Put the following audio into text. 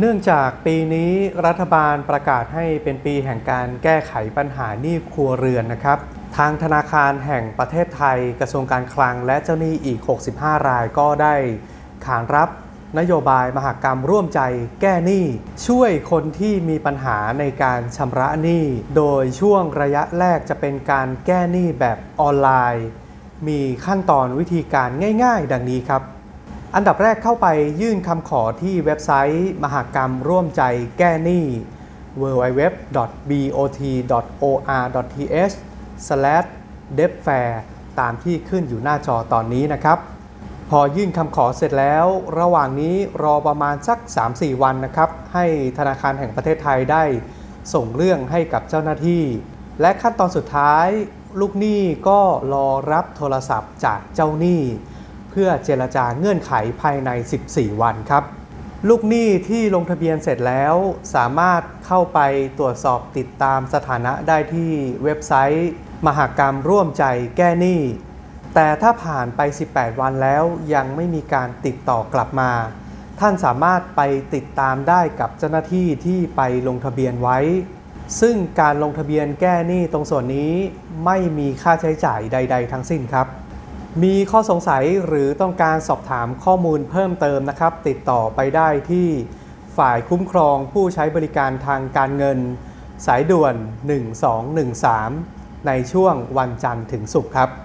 เนื่องจากปีนี้รัฐบาลประกาศให้เป็นปีแห่งการแก้ไขปัญหาหนี้ครัวเรือนนะครับ ทางธนาคารแห่งประเทศไทย กระทรวงการคลังและเจ้าหนี้อีก 65 รายก็ได้ ขานรับนโยบายมหากรรมร่วมใจแก้หนี้ ช่วยคนที่มีปัญหาในการชำระหนี้ โดยช่วงระยะแรกจะเป็นการแก้หนี้แบบออนไลน์ มีขั้นตอนวิธีการง่าย ๆ ดังนี้ครับ อันดับแรกเข้าไปยื่นคำขอที่เว็บไซต์ มหากรรมร่วมใจแก้หนี้ www.bot.or.th/debtfair ตามที่ขึ้นอยู่หน้าจอตอนนี้นะครับ พอยื่นคำขอเสร็จแล้ว ระหว่างนี้รอประมาณสัก 3-4 วันนะครับ ให้ธนาคารแห่งประเทศไทยได้ ส่งเรื่องให้กับเจ้าหน้าที่ และขั้นตอนสุดท้าย ลูกหนี้ก็รอรับโทรศัพท์จากเจ้าหนี้ พื่อเจรจาเงื่อนไขภายใน 14 วันครับ ลูกหนี้ที่ลงทะเบียนเสร็จแล้ว สามารถเข้าไปตรวจสอบติดตามสถานะได้ที่เว็บไซต์ มหากรรมร่วมใจแก้หนี้ แต่ถ้าผ่านไป 18 วันแล้วยังไม่มีการติดต่อกลับมา ท่านสามารถไปติดตามได้กับเจ้าหน้าที่ที่ไปลงทะเบียนไว้ ซึ่งการลงทะเบียนแก้หนี้ตรงส่วนนี้ไม่มีค่าใช้จ่ายใด ๆ ทั้งสิ้นครับ มีข้อสงสัยหรือต้องการสอบถามข้อมูลเพิ่มเติมนะครับ ติดต่อไปได้ที่ฝ่ายคุ้มครองผู้ใช้บริการทางการเงิน สายด่วน 1213 ในช่วงวันจันทร์ถึงศุกร์ครับ